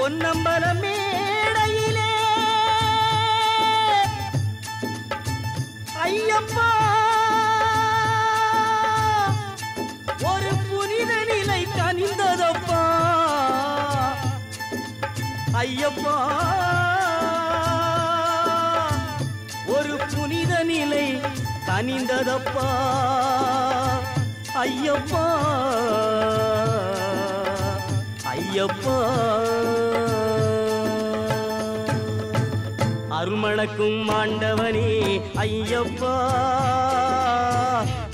பொன்னம்பல மேடையிலே ஐயப்பா ஒரு புனித நிலை தனிந்ததப்பா ஐயப்பா ஒரு புனித நிலை தனிந்ததப்பா ஐயப்பா ஐயப்பா. அருள்மணக்கும் ஆண்டவனே ஐயப்பா.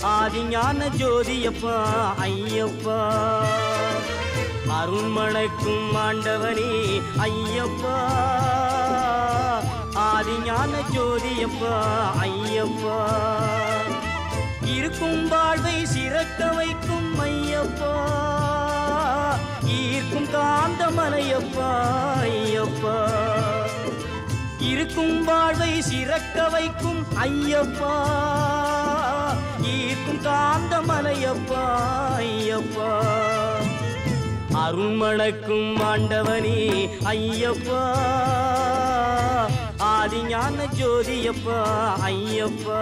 ஆதிஞான ஜோதியப்பா ஐயப்பா. அருள்மணக்கும் ஆண்டவனே ஐயப்பா. ஆதிஞான ஜோதியப்பா ஐயப்பா. இருக்கும் வாழ்வை சிறக்க வைக்கும் ஐயப்பா. ஈர்க்கும் காந்தமலையப்பா ஐயப்பா. ஈர்க்கும் வாழ்வை சிறக்க வைக்கும் ஐயப்பா. ஈர்க்கும் காந்த மலையப்பா ஐயப்பா. அருள்மணக்கும் ஆண்டவனே ஐயப்பா. ஆதிஞான ஜோதியப்பா ஐயப்பா.